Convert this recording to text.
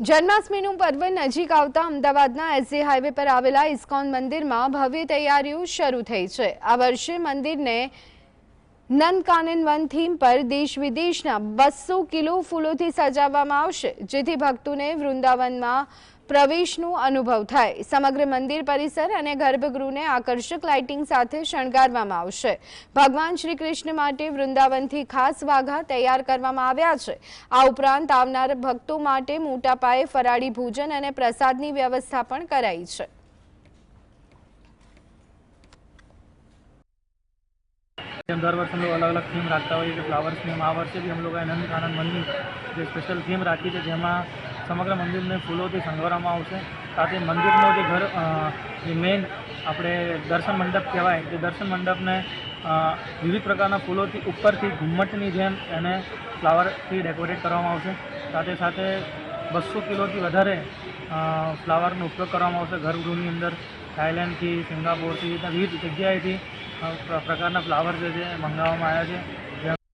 જન્માષ્ટમીનું પર્વ નજીક આવતા અમદાવાદના એસજી હાઈવે પર આવેલા ઇસ્કોન મંદિરમાં ભવ્ય તૈયારીઓ શરૂ થઈ છે. આ વર્ષે મંદિરને નંદકાનન વન થીમ પર દેશ વિદેશના બસો કિલો ફૂલોથી સજાવવામાં આવશે, જેથી ભક્તોને વૃંદાવનમાં પ્રવેશનો અનુભવ થાય સમગ્ર મંદિર પરિસર અને ગર્ભગૃહને આકર્ષક લાઇટિંગ સાથે શણગારવામાં આવશે ભગવાન શ્રી કૃષ્ણ માટે વૃંદાવનથી ખાસ વાઘા તૈયાર કરવામાં આવ્યા છે આ ઉપરાંત આવનાર ભક્તો માટે મોટા પાયે ફરાળી ભોજન અને પ્રસાદની વ્યવસ્થા પણ કરાઈ છે हम दर वर्ष हम लोग अलग अलग थीम રાખતા હોઈએ કે ફ્લાવર્સ થીમ આ વર્ષે બી हम लोग નંદ આનંદ મંદિર જે સ્પેશિયલ થીમ રાખી છે જેમાં સમગ્ર મંદિરને ફૂલોથી શણગારવામાં આવશે. સાથે મંદિરનો જે ઘર જે મેઇન આપણે દર્શન મંડપ કહેવાય તે દર્શન મંડપને વિવિધ પ્રકારના ફૂલોથી ઉપરથી ઘુમ્મટની જેમ એને ફ્લાવરથી ડેકોરેટ કરવામાં આવશે. સાથે સાથે બસો કિલોથી વધારે ફ્લાવરનો ઉપયોગ કરવામાં આવશે ઘરગૃહની અંદર. થાઈલેન્ડથી, સિંગાપોરથી, વિવિધ જગ્યાએથી પ્રકારના ફ્લાવર જે છે મંગાવવામાં આવ્યા છે.